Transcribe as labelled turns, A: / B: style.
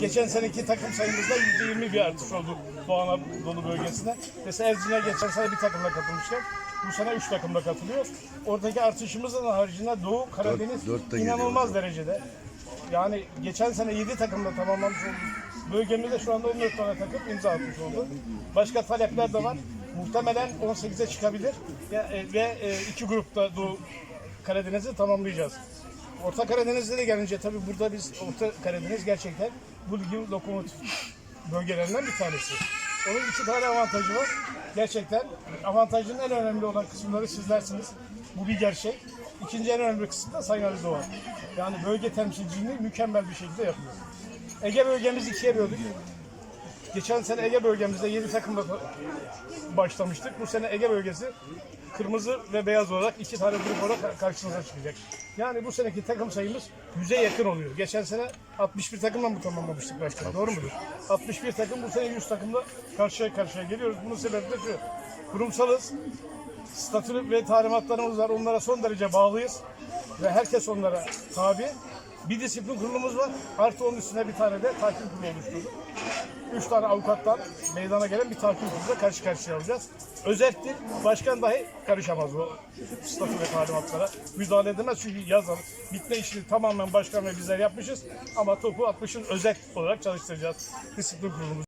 A: Geçen seneki takım sayımızda %20 bir artış oldu Doğu Anadolu bölgesinde. Mesela Erzin'e geçen sene bir takımla katılmışken bu sene 3 takımla katılıyor. Oradaki artışımızın haricinde Doğu Karadeniz
B: dört de
A: inanılmaz derecede. Yani geçen sene 7 takımla tamamlamış olduk. Bölgemizde şu anda 14 tane takım imza atmış oldu. Başka talepler de var. Muhtemelen 18'e çıkabilir. E, ve e, iki grupta Doğu Karadeniz'i tamamlayacağız. Orta Karadeniz'de de gelince tabii burada biz Orta Karadeniz gerçekten bu ligin lokomotif bölgelerinden bir tanesi. Onun iki tane avantajı var. Gerçekten avantajının en önemli olan kısımları sizlersiniz. Bu bir gerçek. İkinci en önemli kısım da Sayın Ali Doğan. Yani bölge temsilciliğini mükemmel bir şekilde yapıyor. Ege bölgemizi ikiye böldük. Geçen sene Ege bölgemizde 7 takımla başlamıştık. Bu sene Ege bölgesi kırmızı ve beyaz olarak iki tane grup olarak karşınıza çıkacak. Yani bu seneki takım sayımız 100'e yakın oluyor. Geçen sene 61 takımla mı tamamlamıştık başkanım? Doğru mudur? 61 takım bu sene 100 takımla karşıya karşıya geliyoruz. Bunun sebebi de şu. Kurumsalız. Statü ve talimatlarımız var. Onlara son derece bağlıyız. Ve herkes onlara tabi. Bir disiplin kurulumuz var. Artı onun üstüne bir tane de takip kurulu oluşturduk. Üç tane avukattan meydana gelen bir takip kuruluyla karşı karşıya alacağız. Özettir, başkan dahi karışamaz bu statü ve talimatlara. Müdahale edemez çünkü yazar. Bitme işini tamamen başkan ve bizler yapmışız. Ama topu 60'ın özet olarak çalıştıracağız disiplin kurulumuz.